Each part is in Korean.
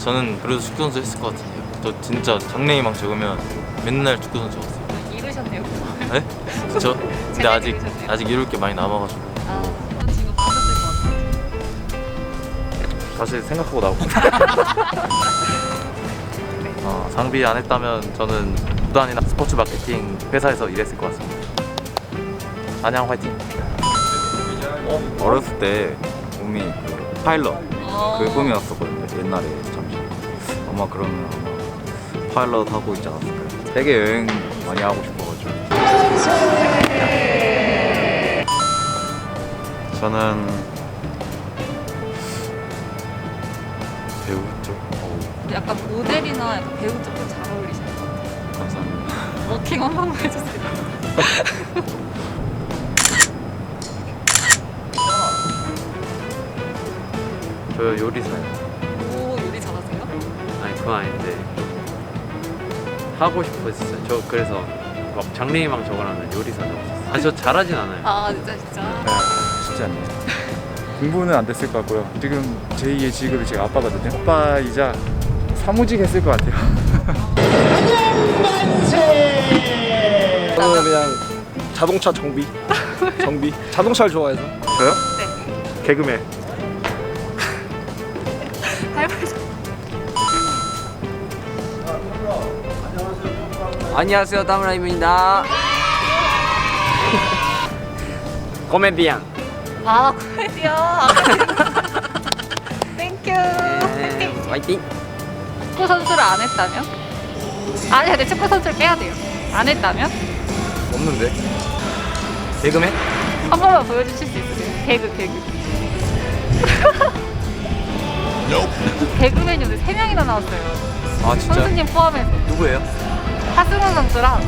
저는 그래도 축구 선수 했을 것 같은데요. 저 진짜 장래희망 적으면 맨날 축구 선수 였어요 이르셨네요. 네? 그쵸? 근데 제대로 아직 이루셨네요. 아직 이룰 게 많이 남아가지고 아, 지금 받았을 것 같아요. 다시 생각하고 나오고. 어, 상비 안 했다면 저는 구단이나 스포츠 마케팅 회사에서 일했을 것 같습니다. 안녕 화이팅. 어렸을 때 꿈이 그 파일럿 어. 그 꿈이었었거든요 옛날에 잠시 아마 그러면 아마 파일럿 하고 있지 않았을까요? 세계 여행 많이 하고 싶어가지고 저는 배우 쪽 어, 약간 모델이나 약간 배우 쪽도 잘 어울리시는 것 같아요. 감사합니다 워킹 한 번만 해주세요. 저 요리사요. 오, 요리 잘하세요? 아니 그건 아닌데 하고 싶었어요. 저 그래서 막 장래희망 적어놨는 요리사 적었어요. 아니 저 잘하진 않아요. 아, 진짜 진짜. 네, 쉽지 않네요. 공부는 안 됐을 것 같고요. 지금 제2의 직업이 제가 아빠거든요. 아빠이자 사무직 했을 것 같아요. 저는 그냥 자동차 정비 정비 자동차를 좋아해서 저요? 네. 개그맨. 안녕하세요 다무라임입니다. 코미디언. 아, 코미디요. 땡큐. 화이팅. 화이팅. 축구 선수를 안 했다면? 아니, 근데 축구 선수를 빼야 돼요. 안 했다면? 없는데? 개그맨? 한 번만 보여주실 수 있으세요? 개그, 개그. 개그맨이 오늘 3명이나 나왔어요. 아 진짜? 선수님 포함해서. 누구예요? 하승훈 선수랑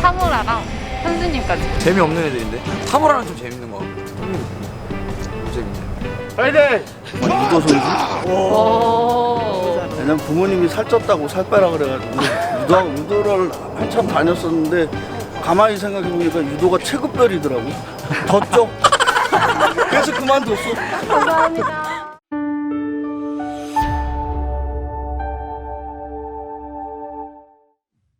사무라랑 선수님까지. 재미없는 애들인데? 사무라는 좀 재밌는 거 같고 재밌네 유도 선수? 오. 왜냐면 부모님이 살쪘다고 살 빼라 그래가지고 유도, 유도를 한참 다녔었는데 가만히 생각해보니까 유도가 체급별이더라고 더 쪄. 그래서 그만뒀어 감사합니다.